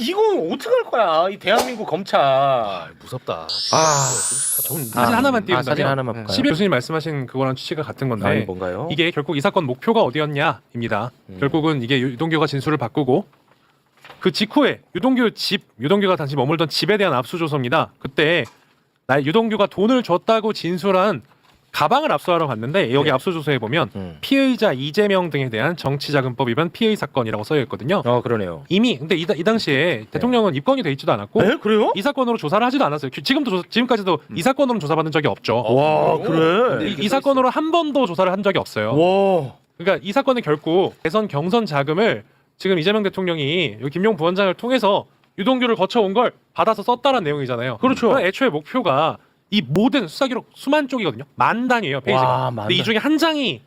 이거 어떻게 할 거야? 이 대한민국 검찰. 무섭다. 아, 사진 하나만 띄운다면 사진 하나만 네. 볼까요? 12 교수님 말씀하신 그거랑 취지가 같은 건데 아니 뭔가요? 이게 결국 이 사건 목표가 어디였냐입니다. 음. 결국은 이게 유동규가 진술을 바꾸고 그 직후에 유동규 집, 유동규가 당시 머물던 집에 대한 압수조서입니다. 그때 나 유동규가 돈을 줬다고 진술한 가방을 압수하러 갔는데 여기 네. 압수조서에 보면 음. 피의자 이재명 등에 대한 정치자금법 위반 피의 사건이라고 써여 있거든요. 어 그러네요. 이미 근데 이, 이 당시에 대통령은 입건이 돼 있지도 않았고 네 그래요? 이 사건으로 조사를 하지도 않았어요. 그- 지금도 조- 지금까지도 이 사건으로는 조사받은 적이 없죠. 와 그래. 이, 이 사건으로 한 번도 조사를 한 적이 없어요. 와. 그러니까 이 사건은 결국 대선 경선 자금을 지금 이재명 대통령이 여기 김용 부원장을 통해서 유동규를 거쳐온 걸 받아서 썼다는 내용이잖아요. 그렇죠. 그러니까 애초에 목표가 이 모든 수사 기록 수만 쪽이거든요. 만 단이에요 페이지가. 와, 만 근데 이 단. 중에 한 장이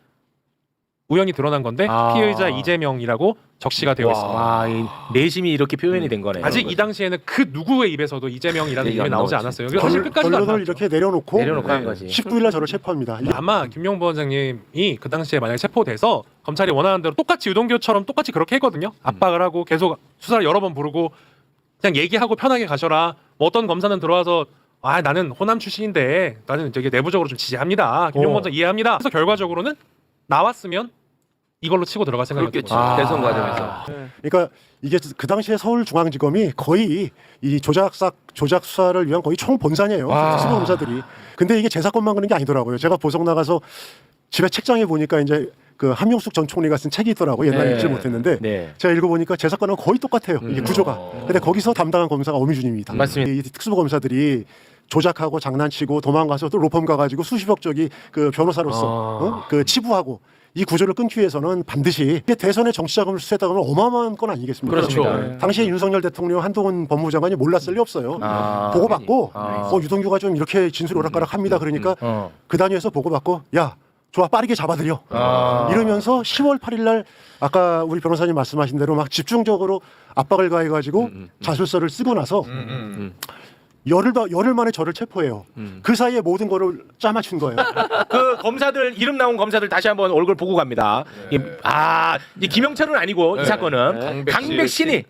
우연히 드러난 건데 아. 피의자 이재명이라고 적시가 되어 있습니다. 와, 이 내심이 이렇게 표현이 된 거네요. 아직 이 당시에는 그 누구의 입에서도 이재명이라는 이름이 안 나오지 나오지. 않았어요. 그래서 사실 결- 끝까지도 안 결론을 나왔죠. 이렇게 내려놓고 내려놓고 한 네. 거지. 19일 날 저를 체포합니다. 이- 아마 김용 부원장님이 그 당시에 만약에 체포돼서 검찰이 원하는 대로 똑같이 유동규처럼 똑같이 그렇게 했거든요. 압박을 하고 계속 수사를 여러 번 부르고 그냥 얘기하고 편하게 가셔라. 뭐 어떤 검사는 들어와서 아 나는 호남 출신인데 나는 되게 내부적으로 좀 지지합니다. 김용 어. 부원장 이해합니다. 그래서 결과적으로는 나왔으면 이걸로 치고 들어갈 생각이었던 그렇겠지. 거죠. 아. 대선 과정에서. 그러니까 이게 그 당시에 서울중앙지검이 거의 이 조작사 조작 수사를 위한 거의 총 본산이에요. 와. 수사 검사들이. 근데 이게 제 사건만 그런 게 아니더라고요. 제가 보석 나가서 집에 책장에 보니까 이제 그 한명숙 전 총리가 쓴 책이 있더라고요. 옛날에 네. 읽지 못했는데 네. 제가 읽어보니까 제 사건은 거의 똑같아요. 이게 음. 구조가. 어. 근데 거기서 담당한 검사가 어미준입니다. 맞습니다. 이 특수부 검사들이 조작하고 장난치고 도망가서 또 로펌 가가지고 수십억 적이 그 변호사로서 아. 어? 그 치부하고 이 구조를 끊기 위해서는 반드시 이게 대선에 정치 자금을 수수했다 그러면 어마어마한 건 아니겠습니까? 그렇죠. 그러니까 당시에 윤석열 대통령 한동훈 법무부 장관이 몰랐을 리 없어요. 아. 보고받고 아. 어, 유동규가 좀 이렇게 진술 오락가락합니다. 그러니까 어. 그 단위에서 보고받고 야 좋아 빠르게 잡아들여 아. 이러면서 10월 8일 날 아까 우리 변호사님 말씀하신 대로 막 집중적으로 압박을 가해가지고 자술서를 쓰고 나서 음, 열흘 더- 열흘 만에 저를 체포해요. 음. 그 사이에 모든 거를 짜맞춘 거예요. 그 검사들 이름 나온 검사들 다시 한번 얼굴 보고 갑니다. 이- 아, 이 김영철은 아니고 이 사건은 네. 강백 신이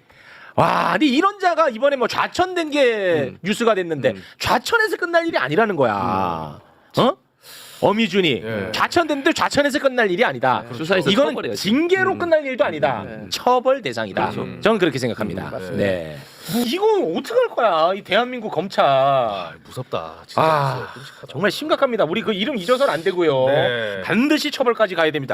와, 근데 이런 자가 이번에 뭐 좌천된 게 뉴스가 됐는데 음. 좌천해서 끝날 일이 아니라는 거야. 어? 어미준이 예. 좌천됐는데 좌천해서 끝날 일이 아니다. 수사에서 이거는 처벌해야지. 징계로 음. 끝날 일도 아니다. 네. 처벌 대상이다. 그렇죠. 저는 그렇게 생각합니다. 음, 네. 이거 어떻게 할 거야? 이 대한민국 검찰. 아, 무섭다. 진짜 아, 무서워. 끔찍하다. 정말 심각합니다. 우리 그 이름 잊어서는 안 되고요. 네. 반드시 처벌까지 가야 됩니다.